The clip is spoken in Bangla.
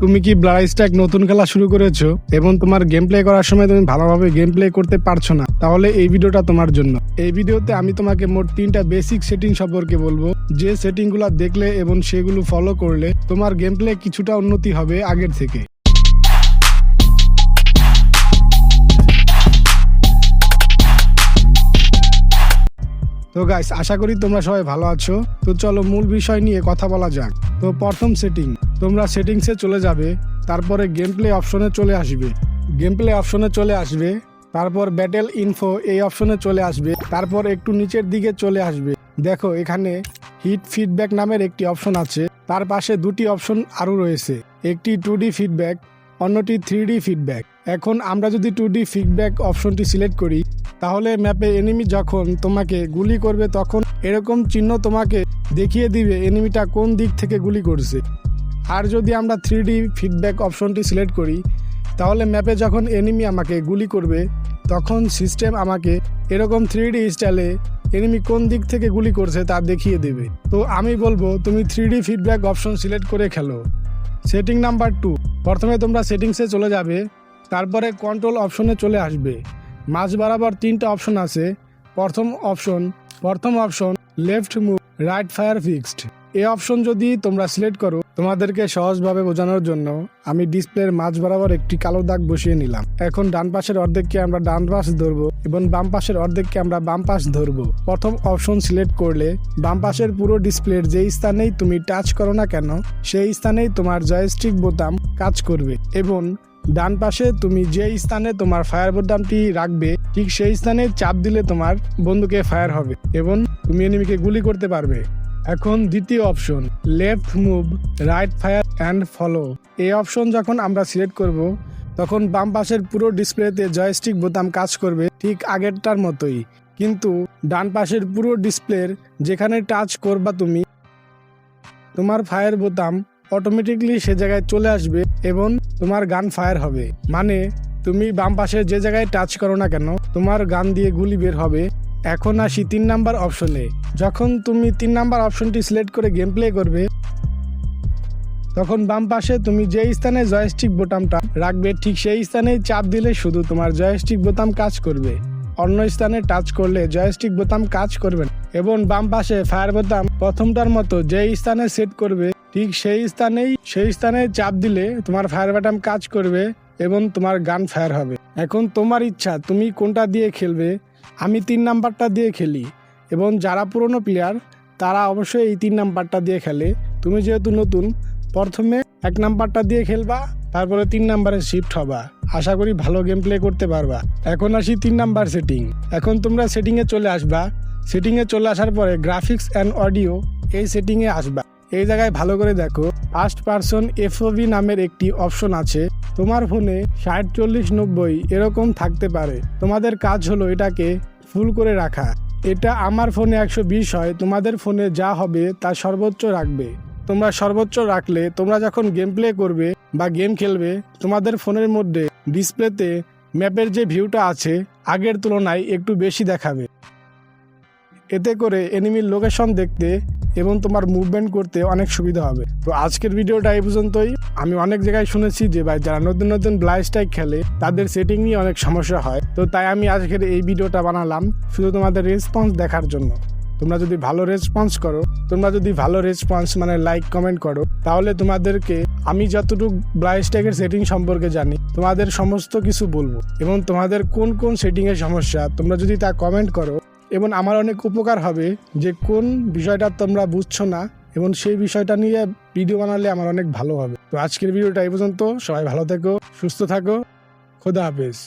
তুমি কি ব্লাড এক নতুন খেলা শুরু করেছ? এবং তোমার গেম প্লে করার সময় তুমি ভালোভাবে গেম প্লে করতে পারছ না। তাহলে এই ভিডিওটা তোমার জন্য। এই ভিডিওতে আমি তোমাকে মোট তিনটা বেসিক সেটিং সম্পর্কে বলব। যে সেটিংগুলো দেখলে এবং সেগুলো ফলো করলে তোমার গেম প্লে কিছুটা উন্নতি হবে আগের থেকে। তো গাইস আশা করি তোমরা সবাই ভালো আছো। তো চলো মূল বিষয় নিয়ে কথা বলা যাক। তো প্রথম সেটিং তোমরা সেটিংসে চলে যাবে, তারপরে গেম প্লে অপশনে চলে আসবে। গেম প্লে অপশনে চলে আসবে, তারপর ব্যাটেল ইনফো এই অপশনে চলে আসবে, তারপর একটু নিচের দিকে চলে আসবে। দেখো, এখানে হিট ফিডব্যাক নামের একটি অপশন আছে, তার পাশে দুটি অপশন আরও রয়েছে। একটি টু ডি ফিডব্যাক অন্যটি থ্রি ডি ফিডব্যাক এখন আমরা যদি টু ডি ফিডব্যাক অপশনটি সিলেক্ট করি তাহলে ম্যাপে এনিমি যখন তোমাকে গুলি করবে তখন এরকম চিহ্ন তোমাকে দেখিয়ে দিবে এনিমিটা কোন দিক থেকে গুলি করছে। আর যদি আমরা থ্রি ডি ফিডব্যাক অপশনটি সিলেক্ট করি, তাহলে ম্যাপে যখন এনিমি আমাকে গুলি করবে, তখন সিস্টেম আমাকে এরকম থ্রি ডি স্টাইলে এনিমি কোন দিক থেকে গুলি করছে তা দেখিয়ে দেবে। তো আমি বলব, তুমি three D feedback option select করে খেলো। সেটিং নাম্বার টু প্রথমে তোমরা সেটিংসে চলে যাবে, তারপরে কন্ট্রোল অপশনে চলে আসবে। মাঝ বরাবর তিনটা অপশন আছে। প্রথম অপশন প্রথম option left move right fire fixed এই অপশন যদি তোমরা সিলেক্ট করো, তোমাদেরকে সহজভাবে বোঝানোর জন্য আমি ডিসপ্লের মাঝ বরাবর একটি কালো দাগ বসিয়ে নিলাম। এখন ডান পাশের অর্ধেককে আমরা ডান পাশ ধরবো এবং বাম পাশের অর্ধেককে আমরা বাম পাশ ধরবো। প্রথম অপশন সিলেক্ট করলে বাম পাশের পুরো ডিসপ্লের যেই স্থানেই তুমি টাচ করো না কেন, সেই স্থানেই তোমার জয়স্টিক বোতাম কাজ করবে এবং ডান পাশে তুমি যে স্থানে তোমার ফায়ার বোতামটি রাখবে, ঠিক সেই স্থানে চাপ দিলে তোমার বন্ধুকে ফায়ার হবে এবং তুমি এনিমিকে গুলি করতে পারবে। এখন দ্বিতীয় option left move right fire and follow এই অপশন যখন আমরা সিলেক্ট করব, তখন বাম পাশের পুরো ডিসপ্লেতে জয়স্টিক বোতাম কাজ করবে ঠিক আগেরটার মতোই। কিন্তু ডান পাশের পুরো ডিসপ্লের যেখানে টাচ করবা তুমি, তোমার ফায়ার বোতাম অটোমেটিকলি সে জায়গায় চলে আসবে এবং তোমার গান ফায়ার হবে। মানে তুমি বাম পাশে যে জায়গায় টাচ করো না কেন, তোমার গান দিয়ে গুলি বের হবে। এখন আসি তিন নাম্বার অপশনে যখন তুমি তিন নাম্বার অপশনটি সিলেক্ট করে গেম প্লে করবে, তখন বাম পাশে তুমি যে স্থানে জয়স্টিক বোতামটা রাখবে, ঠিক সেই স্থানেই চাপ দিলে শুধু তোমার জয়স্টিক বোতাম কাজ করবে। অন্য স্থানে টাচ করলে জয়স্টিক বোতাম কাজ করবে এবং বাম পাশে ফায়ার বোতাম প্রথমটার মতো যেই স্থানে সেট করবে ঠিক সেই স্থানেই, সেই স্থানে চাপ দিলে তোমার ফায়ার বাটাম কাজ করবে এবং তোমার গান ফায়ার হবে। এখন তোমার ইচ্ছা, তুমি কোনটা দিয়ে খেলবে? আমি তিন নাম্বারটা দিয়ে খেলি এবং যারা পুরনো প্লেয়ার তারা অবশ্যই এই তিন নাম্বারটা দিয়ে খেলে। তুমি যেহেতু নতুন, প্রথমে এক নাম্বারটা দিয়ে খেলবা, তারপরে তিন নাম্বারে শিফট হবা। আশা করি ভালো গেম প্লে করতে পারবা। এখন আসি তিন নাম্বার সেটিং এখন তোমরা সেটিংয়ে চলে আসবা। সেটিংয়ে চলে আসার পরে গ্রাফিক্স অ্যান্ড অডিও এই সেটিংয়ে আসবা। এই জায়গায় ভালো করে দেখো। ফার্স্ট পার্সন এফওভি নামের একটি অপশন আছে। তোমার ফোনে ষাট, চল্লিশ, নব্বই এরকম থাকতে পারে। তোমাদের কাজ হলো এটাকে ফুল করে রাখা। এটা আমার ফোনে একশো বিশ হয়, তোমাদের ফোনে যা হবে তা সর্বোচ্চ রাখবে। তোমরা সর্বোচ্চ রাখলে, তোমরা যখন গেম প্লে করবে বা গেম খেলবে, তোমাদের ফোনের মধ্যে ডিসপ্লেতে ম্যাপের যে ভিউটা আছে, আগের তুলনায় একটু বেশি দেখাবে। এতে করে এনিমির লোকেশন দেখতে এবং তোমার মুভমেন্ট করতে অনেক সুবিধা হবে। তো আজকের ভিডিওটা এই পর্যন্তই। আমি অনেক জায়গায় শুনেছি যে ভাই, যারা নতুন নতুন ব্লাই স্টাইক খেলে, তাদের সেটিং নিয়ে অনেক সমস্যা হয়। তো তাই আমি আজকের এই ভিডিওটা বানালাম, শুধু তোমাদের রেসপন্স দেখার জন্য। তোমরা যদি ভালো রেসপন্স করো, তোমরা যদি ভালো রেসপন্স মানে লাইক কমেন্ট করো, তাহলে তোমাদেরকে আমি যতটুকু ব্লাই স্ট্যাকের সেটিং সম্পর্কে জানি, তোমাদের সমস্ত কিছু বলব। এবং তোমাদের কোন কোন সেটিংয়ের সমস্যা, তোমরা যদি তা কমেন্ট করো এবং আমার অনেক উপকার হবে যে কোন বিষয়টা তোমরা বুঝছ না এবং সেই বিষয়টা নিয়ে ভিডিও বানালে আমার অনেক ভালো হবে। তো আজকের ভিডিওটা এই পর্যন্ত। সবাই ভালো থেকো, সুস্থ থাকো। খোদা হাফেজ।